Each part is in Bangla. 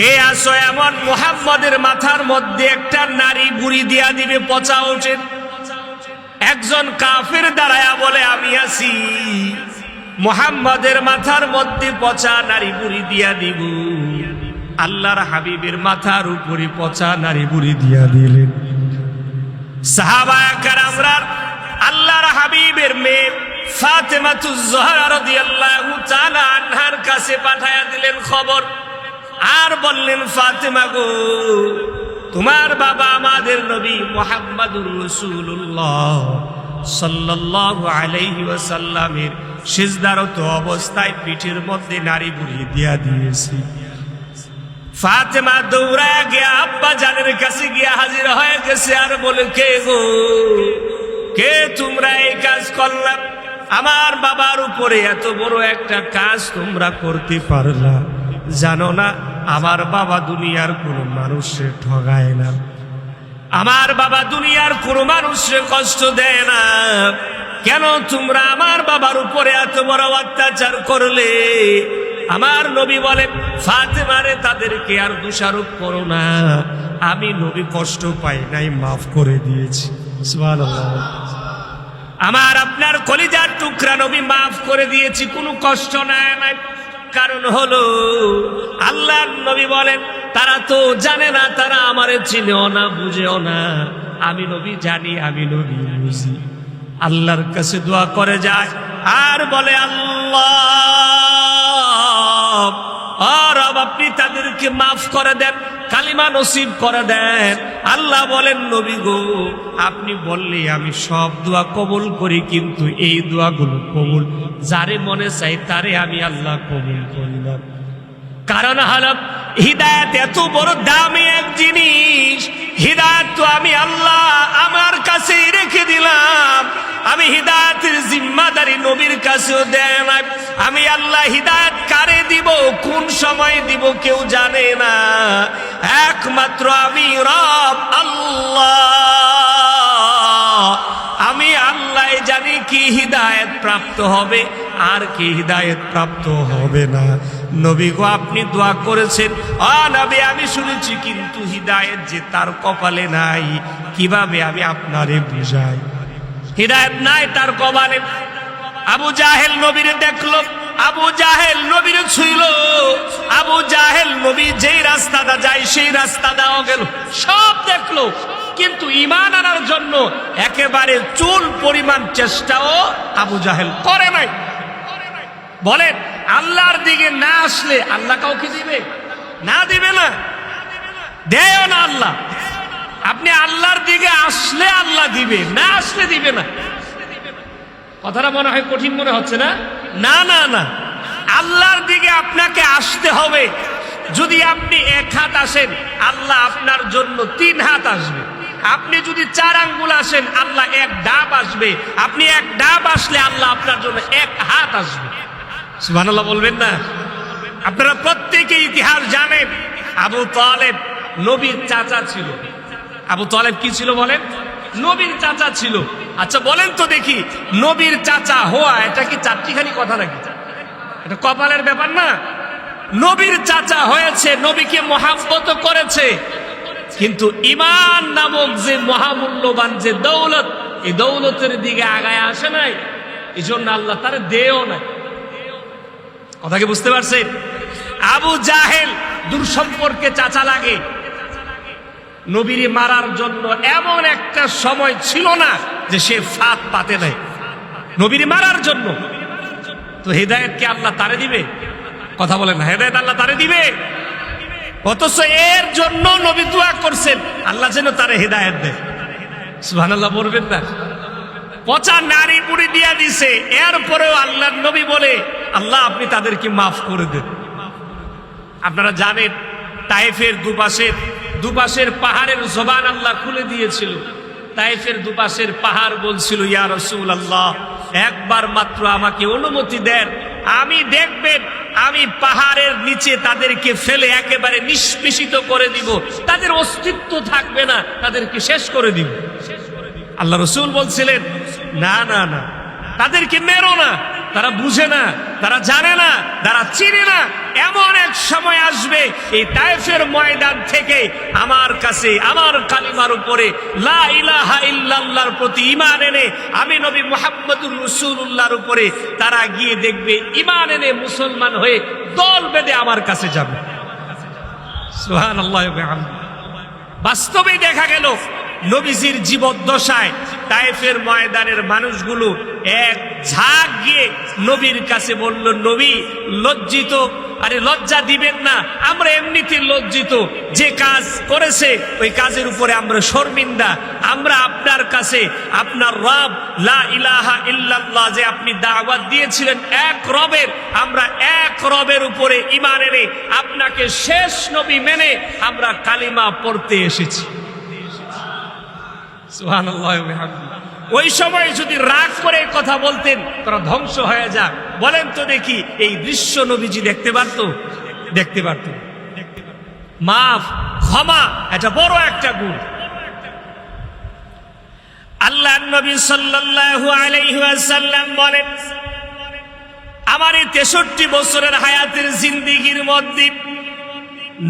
কে আসো এমন মুহাম্মদের মাথার মধ্যে একটা নারী বুড়ি দিয়া দিবে পচা উচিত একজন কাফের দাঁড়ায়া বলে, আমি আছি। মোহাম্মদের মাথার মধ্যে পচা নারী বুড়ি দিয়া দিব। আল্লাহর হাবিবের মাথার উপরে পচা নারী বুড়ি দিয়া দিলেন। সাহাবায়া কারামরার আল্লাহর হাবিবের মেয়ে ফাতেমাতুজ কাছে পাঠায়া দিলেন খবর। আর বললেন, ফাতেমা গো, তোমার বাবা আমাদের নবী মোহাম্মদুর রসুল্লাহ সাল্লাল্লাহু আলাইহি ওয়াসাল্লামের সিজদারত অবস্থায় পিঠের মধ্যে নারী বুড়িয়ে দিয়া দিয়েছি। ফাতেমা দৌড়ায় গিয়া আব্বা জানের কাছে গিয়া হাজির হয়ে গেছে, আর বলে, কে গো? কে তোমরা এই কাজ করলাম আমার বাবার উপরে এত বড় একটা কাজ তোমরা করতে পারলা। জানো না আমার বাবা দুনিয়ার কোনো মানুষে ঠগায় না। আমার বাবা দুনিয়ার কোনো মানুষের কষ্ট দেয় না। কেন তোমরা আমার বাবার উপরে এত বড় অত্যাচার করলে? আমার নবী বলে, ফাতেমারে, তাদেরকে আর দোষারোপ করো না। আমি নবী কষ্ট পাই নাই, মাফ করে দিয়েছি। আমার আপনার কলিজার টুকরা নবী মাফ করে দিয়েছি, কোনো কষ্ট নাই। কারণ হলো আল্লাহ নবী বলেন, তারা তো জানে না, তারা আমারে চিনেও না, বুঝেও না। আমি নবী জানি, আমি নবী বুঝি। আল্লাহর কাছে দোয়া করে যায়, আর বলে, আল্লাহ, আর আপনি তাদেরকে মাফ করে দেন। কালিমা নসিব করে দেন। আল্লাহ বলেন, নবী গো, আপনি বললে আমি সব দোয়া কবুল করি, কিন্তু এই দোয়াগুলো কবুল যারে মনে চাই তারে আমি আল্লাহ কবুল করি কারণ হলো, হৃদায়ত এত বড় দামি এক জিনিস। হৃদায়ত তো আমি আল্লাহ আমার কাছেই রেখে দিলাম। আমি হৃদায়তের জিম্মাদারি নবীর কাছেও দেয় না আমি আল্লাহ হৃদায়ত কারে দিব, কোন সময় দিব কেউ জানে না। একমাত্র আমি রব আল্লাহ। আমি আল্লাহ জানি কি হৃদায়ত প্রাপ্ত হবে, আর কি হৃদায়ত প্রাপ্ত হবে না। নবী গো, আপনি দোয়া করেছেন নবী, আমি শুনেছি কিন্তু হৃদায়ত যে তার কপালে নাই, কীভাবে আমি আপনারে বুঝাই? হৃদায়ত নাই তার কপালে। আবু জাহেল নবীরে দেখল আবু জাহেল নবীরে ছুইল। আবু জাহেল নবী যেই রাস্তাটা যায়, সেই রাস্তাটাও গেল। সব দেখল। কিন্তু ইমান আনার জন্য একেবারে চুল পরিমাণ চেষ্টাও আবু জাহেল করে নাই। বলেন, আল্লাহর দিকে না আসলে আল্লাহ কাউকে দিবে? না দিবে না। দেয় না আল্লাহ। আপনি আল্লাহর দিকে আসলে আল্লাহ দিবে, না আসলে দিবে না। কথাটা মনে হয় কঠিন মনে হচ্ছে না? না না না। আল্লাহর দিকে আপনাকে আসতে হবে। যদি আপনি এক হাত আসেন, আল্লাহ আপনার জন্য তিন হাত আসবে। আপনি যদি চার আঙ্গুল আসেন, আল্লাহ এক ডাব আসবে। আপনি এক ডাব আসলে আল্লাহ আপনার জন্য এক হাত আসবে। সুবহানাল্লাহ বলবেন না? আপনারা প্রত্যেকে ইতিহাস জানেন, আবু তালেব নবীর চাচা ছিল। আবু তালেব কি ছিল বলেন? নবীর চাচা ছিল। আচ্ছা বলেন তো দেখি, নবীর চাচা হওয়া, এটা কি চারটিখানি কথা নাকি? এটা কপালের ব্যাপার না? নবীর চাচা হয়েছে, নবীকে মহাব্বত করেছে। কিন্তু ইমান নামক যে মহামূল্যবান যে দৌলত, এই দৌলতের দিকে আগায় আসে নাই। এই জন্য আল্লাহ তার দেও নাই। কথা কি বুঝতে পারছেন? আবু জাহেল দূর সম্পর্কে চাচা লাগে। নবীরে মারার জন্য এমন একটা সময় ছিল না যে সে ফাঁদ পাতে নাই। নবীরে মারার জন্য। তো হেদায়তকে আল্লাহ তারে দিবে? কথা বলেন হেদায়ত আল্লাহ তারে দিবে? অথচ এর জন্য নবী দোয়া করছেন, আল্লাহ যেন তারে হেদায়ত দেয়। সুবহানাল্লাহ বলবেন না। পচা নারী পুরি দিয়া দিছে, এরপরেও আল্লাহর নবী বলে, আল্লাহ, আপনি তাদেরকে মাফ করে দেন। আপনারা জানেন তাইফের দুপাশের দুপাশের পাহাড়ের জবান আল্লাহ খুলে দিয়েছিল। তাইফের দুপাশের পাহাড় বলছিল, ইয়া রসুল আল্লাহ একবার মাত্র আমাকে অনুমতি দেন। আমি দেখবেন, আমি পাহাড়ের নিচে তাদেরকে ফেলে একেবারে নিষ্পেষিত করে দিব। তাদের অস্তিত্ব থাকবে না, তাদেরকে শেষ করে দিব। আল্লাহ রসুল বলছিলেন, না না না, তাদেরকে মেরো না। তারা বুঝে না, তারা জানে না, তারা চিনে না। এমন এক সময় আসবে, এই তায়েফের ময়দান থেকে আমার কাছে, আমার কালিমার উপরে লা ইলাহা ইল্লাল্লাহর প্রতি ইমান এনে, আমি নবী মুহাম্মদুর রাসূলুল্লাহর উপরে তারা গিয়ে দেখবে ইমান এনে মুসলমান হয়ে দল বেঁধে আমার কাছে যাবে। সোহান বিহামদিহি। বাস্তবে দেখা গেল নবীজির জীবদ্দশায় তাইফের ময়দানের মানুষগুলো এক ঝাঁক গিয়ে নবীর কাছে বলল, নবী, লজ্জিত? আরে, লজ্জা দিবেন না, আমরা এমনিতে লজ্জিত। যে কাজ করেছে, ওই কাজের উপরে আমরা শর্মিন্দা। আমরা আপনার কাছে, আপনার রব, লা ইলাহা ইল্লাল্লাহ, যে আপনি দাওয়াত দিয়েছিলেন, এক রবের। আমরা এক রবের উপরে ইমান এনে আপনাকে শেষ নবী মেনে আমরা কালিমা পড়তে এসেছি। ওই সময় যদি রাগ করে কথা বলতেন, তারা ধ্বংস হয়ে যাক। বলেন তো দেখি, এই দৃশ্য নবীজি দেখতে পারত? দেখতে পারত। মাফ, ক্ষমা, এটা বড় একটা গুণ। আল্লাহ নবী সাল্লাল্লাহু আলাইহি বলেন, আমার এই তেষট্টি বছরের হায়াতের জিন্দিগির মধ্যে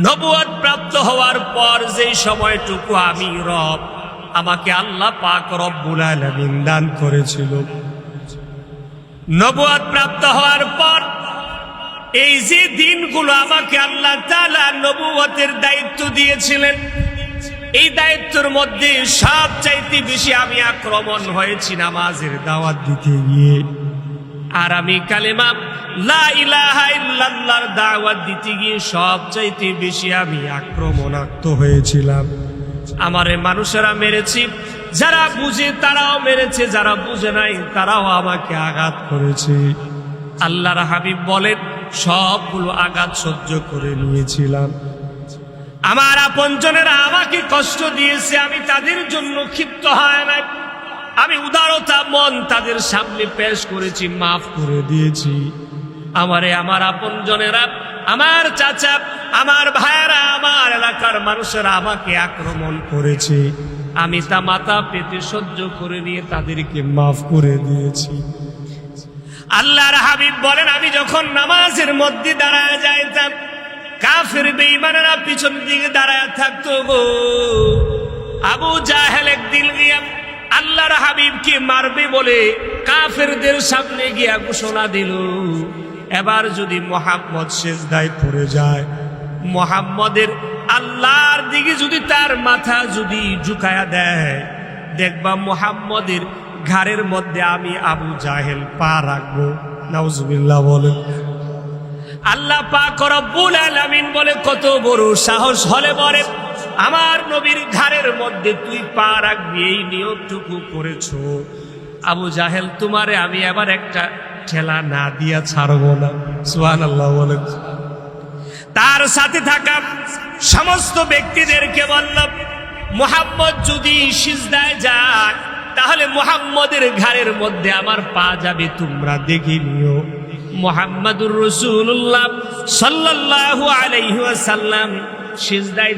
নবুয়ত প্রাপ্ত হওয়ার পর যেই সময়টুকু আমি রব আমাকে আল্লাহ পাক রব্বুল আলামিন দান করেছিল। নবুয়ত প্রাপ্ত হওয়ার পর এই যে দিনগুলো আমাকে আল্লাহ তাআলা নবুয়তের দায়িত্ব দিয়েছিলেন, এই দায়িত্বের মধ্যে সব চাইতে বেশি আমি আক্রমণ হয়েছি নামাজের দাওয়াত দিতে গিয়ে। আর আমি কালেমা দাওয়াত দিতে গিয়ে সব চাইতে বেশি আমি আক্রমণাক্ত হয়েছিলাম। আমারে মানুষেরা মেরেছি, যারা বুঝে তারাও মেরেছে, যারা বুঝে নাই তারাও আমাকে আঘাত করেছে। আল্লাহর হাবিব বলেন, সবগুলো আঘাত সহ্য করে নিয়েছিলাম। আমার আপনজনেরা আমাকে কষ্ট দিয়েছে, আমি তাদের জন্য ক্ষিপ্ত হয় নাই। আমি উদারতা, মন তাদের সামনে পেশ করেছি, মাফ করে দিয়েছি। আমারে, আমার আপনজনেরা আমার চাচা আমার ভাইয়েরা, আমার এলাকার মানুষেরা আমাকে আক্রমণ করেছে। আমি তা মাথা পেতে সহ্য করে নিয়ে তাদেরকে মাফ করে দিয়েছি। আল্লাহর হাবিব বলেন, আমি যখন নামাজের মধ্যে দাঁড়ায় যাইতাম, কাফের বেঈমানেরা পিছন দিকে দাঁড়ায় থাকতো গো। আবু জাহেল একদিন গিয়া আল্লাহর হাবিবকে মারবে বলে কাফেরদের সামনে গিয়া ঘোষণা দিল, এবার যদি মোহাম্মদ শেষ দায় পড়ে যায় মোহাম্মদের আল্লাহর দিকে যদি তার মাথা যদি ঝুঁকায়া দেয়, দেখবা মোহাম্মদের ঘাড়ের মধ্যে আমি আবু জাহেল পা রাখব। নাউজুবিল্লাহ বলেন। আল্লাহ পাক রব্বুল আলামিন বলে, কত বড় সাহস হলে বলে, আমার নবীর ঘাড়ের মধ্যে তুই পা রাখবি, এই নিয়মটুকু করেছ। আবু জাহেল, তোমারে আমি আবার একটা ঠেলা না দিয়া ছাড়বো না। সুহান আল্লাহ বলেন। তার সাথে থাকা সমস্ত ব্যক্তিদেরকে বলল মোহাম্মদ যদি সিজদায় যায় তাহলে মোহাম্মদের ঘাড়ের মধ্যে আমার পা যাবে, তোমরা দেখে নিও। মোহাম্মদুর রসুল্লাহ সাল্লাহ আলাইহি ওয়াসাল্লাম সিজদায়